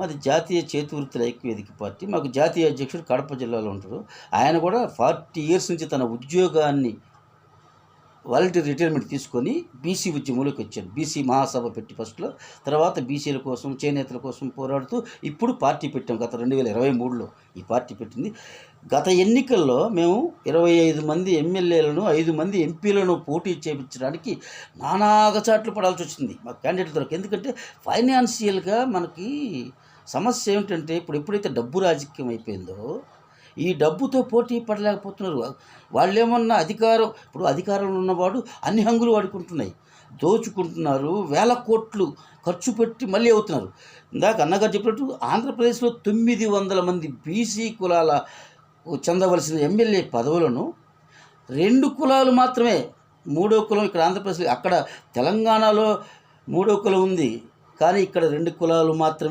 మాది జాతీయ చేతివృత్తుల ఐక్యవేదిక పార్టీ. మాకు జాతీయ అధ్యక్షుడు కడప జిల్లాలో ఉంటాడు. ఆయన కూడా ఫార్టీ ఇయర్స్ నుంచి తన ఉద్యోగాన్ని వాలంటీర్ రిటైర్మెంట్ తీసుకొని బీసీ ఉద్యమంలోకి వచ్చాడు బీసీ మహాసభ పెట్టి ఫస్ట్లో తర్వాత బీసీల కోసం చేనేతల కోసం పోరాడుతూ ఇప్పుడు పార్టీ పెట్టాం గత రెండు వేల ఇరవై మూడులో. ఈ పార్టీ పెట్టింది. గత ఎన్నికల్లో మేము ఇరవై ఐదు మంది ఎమ్మెల్యేలను ఐదు మంది ఎంపీలను పోటీ చేయించడానికి నానాగచాట్లు పడాల్సి వచ్చింది. మా క్యాండిడేట్ దొరక ఎందుకంటే ఫైనాన్షియల్గా మనకి సమస్య ఏమిటంటే ఇప్పుడు ఎప్పుడైతే డబ్బు రాజకీయం అయిపోయిందో ఈ డబ్బుతో పోటీ పడలేకపోతున్నారు. వాళ్ళు ఏమన్నా అధికారం ఇప్పుడు అధికారంలో ఉన్నవాడు అన్ని హంగులు వాడుకుంటున్నాయి. దోచుకుంటున్నారు వేల కోట్లు ఖర్చు పెట్టి మళ్ళీ అవుతున్నారు. ఇందాక అన్నగారు చెప్పినట్టు ఆంధ్రప్రదేశ్లో తొమ్మిది వందల మంది బీసీ కులాల చెందవలసిన ఎమ్మెల్యే పదవులను రెండు కులాలు మాత్రమే మూడో కులం ఇక్కడ ఆంధ్రప్రదేశ్ అక్కడ తెలంగాణలో మూడో కులం ఉంది. కానీ ఇక్కడ రెండు కులాలు మాత్రమే